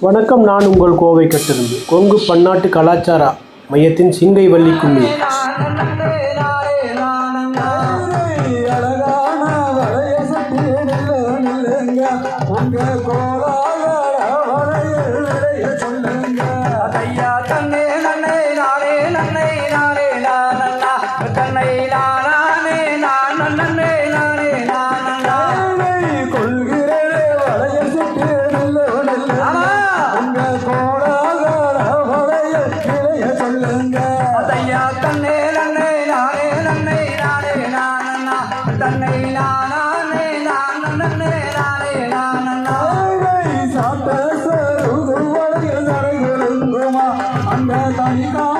வணக்கம் நான் உங்கள் கோவை கட்டிருந்து கொங்கு பன்னாட்டு கலாச்சார மையத்தின் சிங்கை வள்ளி கும்மி अंगमा का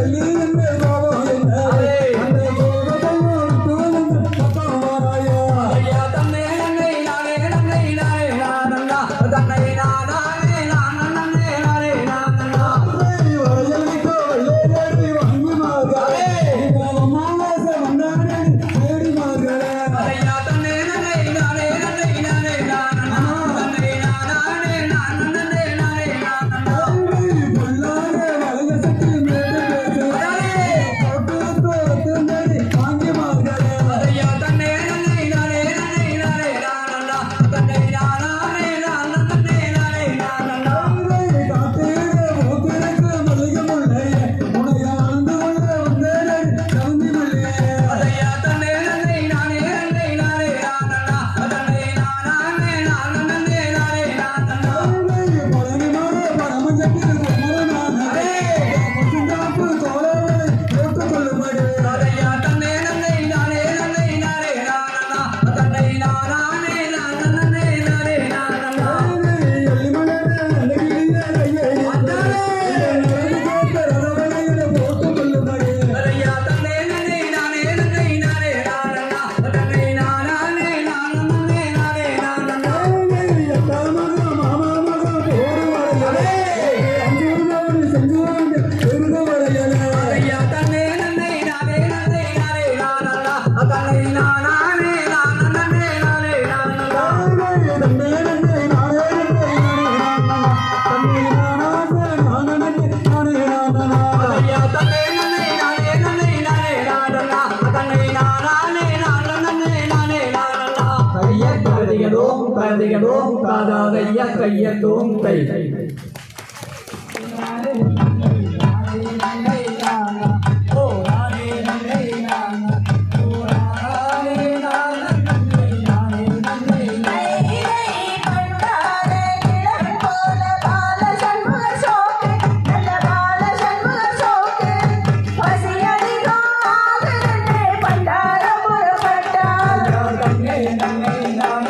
Hallelujah. தையதோம் தையதோம் தாதா தைய தையதோம் தை Amém.